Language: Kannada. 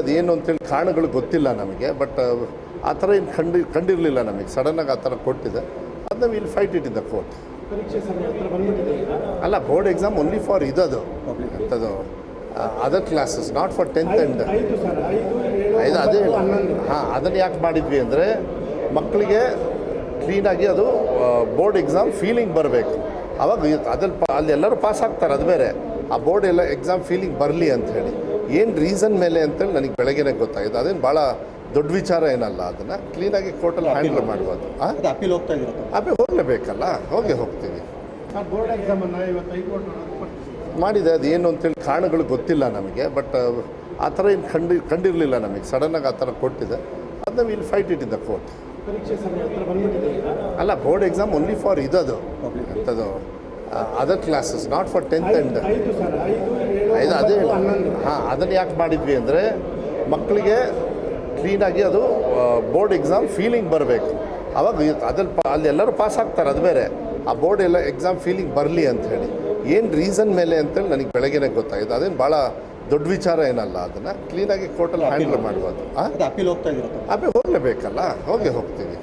ಅದೇನು ಅಂತೇಳಿ ಕಾರಣಗಳು ಗೊತ್ತಿಲ್ಲ ನಮಗೆ ಬಟ್ ಆ ಥರ ಏನು ಕಂಡು ಕಂಡಿರಲಿಲ್ಲ ನಮಗೆ. ಸಡನ್ನಾಗಿ ಆ ಥರ ಕೊಟ್ಟಿದೆ. ಅದು ನಾವು ಇಲ್ಲಿ ಫೈಟ್ ಇಟ್ಟಿದ್ದ ಕೋರ್ಟ್ ಅಲ್ಲ ಬೋರ್ಡ್ ಎಕ್ಸಾಮ್ ಓನ್ಲಿ ಫಾರ್ ಇದದು. ಅಂಥದ್ದು other classes not for tenth and ಇದು ಅದೇ ಹಾಂ ಅದನ್ನು ಯಾಕೆ ಮಾಡಿದ್ವಿ ಅಂದರೆ ಮಕ್ಕಳಿಗೆ ಕ್ಲೀನಾಗಿ ಅದು ಬೋರ್ಡ್ ಎಕ್ಸಾಮ್ ಫೀಲಿಂಗ್ ಬರಬೇಕು. ಅವಾಗ ಅದ್ರಲ್ಲಿ ಪಾ ಅಲ್ಲಿ ಎಲ್ಲರೂ ಪಾಸ್ ಆಗ್ತಾರೆ ಅದು ಬೇರೆ. ಆ ಬೋರ್ಡ್ ಎಲ್ಲ ಎಕ್ಸಾಮ್ ಫೀಲಿಂಗ್ ಬರಲಿ ಅಂತ ಹೇಳಿ. ಏನು ರೀಸನ್ ಮೇಲೆ ಅಂತೇಳಿ ನನಗೆ ಬೆಳಗ್ಗೆನೇ ಗೊತ್ತಾಗಿದೆ ಅದೇನು ಭಾಳ ದೊಡ್ಡ ವಿಚಾರ ಏನಲ್ಲ ಅದನ್ನು. ಕ್ಲೀನಾಗಿ ಕೋರ್ಟಲ್ಲಿ ಹ್ಯಾಂಡಲ್ ಮಾಡ್ಬೋದು ಅಪೀಲ್ ಹೋಗ್ತಾ ಇರುತ್ತೆ ಅಪೀಲ್ ಹೋಗಲೇಬೇಕಲ್ಲ? ಹೋಗಿ ಹೋಗ್ತೀವಿ ಸರ್ ಬೋರ್ಡ್ ಎಕ್ಸಾಮನ್ನು ಇವತ್ತು ಹೈಕೋರ್ಟ್ ಮಾಡಿದೆ ಅದು ಏನು ಅಂತೇಳಿ ಕಾರಣಗಳು ಗೊತ್ತಿಲ್ಲ ನಮಗೆ ಬಟ್ ಆ ಥರ ಏನು ಕಂಡು ಕಂಡಿರಲಿಲ್ಲ ನಮಗೆ. ಸಡನ್ನಾಗಿ ಆ ಥರ ಕೊಟ್ಟಿದೆ. ಅದನ್ನ will fight it in the court ಅಲ್ಲ ಬೋರ್ಡ್ ಎಕ್ಸಾಮ್ ಓನ್ಲಿ ಫಾರ್ ಇದದು. ಅಂಥದ್ದು other classes not for tenth and ಐದು ಅದೇ ಹಾಂ ಅದನ್ನು ಯಾಕೆ ಮಾಡಿದ್ವಿ ಅಂದರೆ ಮಕ್ಕಳಿಗೆ ಕ್ಲೀನಾಗಿ ಅದು ಬೋರ್ಡ್ ಎಕ್ಸಾಮ್ ಫೀಲಿಂಗ್ ಬರಬೇಕು. ಅವಾಗ ಅದ್ರಲ್ಲಿ ಪಾ ಅಲ್ಲಿ ಎಲ್ಲರೂ ಪಾಸ್ ಆಗ್ತಾರೆ ಅದು ಬೇರೆ. ಆ ಬೋರ್ಡ್ ಎಲ್ಲ ಎಕ್ಸಾಮ್ ಫೀಲಿಂಗ್ ಬರಲಿ ಅಂತ ಹೇಳಿ. ಏನು ರೀಸನ್ ಮೇಲೆ ಅಂತೇಳಿ ನನಗೆ ಬೆಳಗ್ಗೆನೇ ಗೊತ್ತಾಗಿದೆ ಅದೇನು ಭಾಳ ದೊಡ್ಡ ವಿಚಾರ ಏನಲ್ಲ ಅದನ್ನು. ಕ್ಲೀನಾಗಿ ಕೋರ್ಟಲ್ಲಿ ಹ್ಯಾಂಡಲ್ ಮಾಡ್ಬೋದು. ಅಪೀಲ್ ಹೋಗ್ತಾ ಇದ್ದೀರ ಅಬ್ಬೆ ಹೋಗಲೇಬೇಕಲ್ಲ? ಹೋಗಿ ಹೋಗ್ತೀವಿ.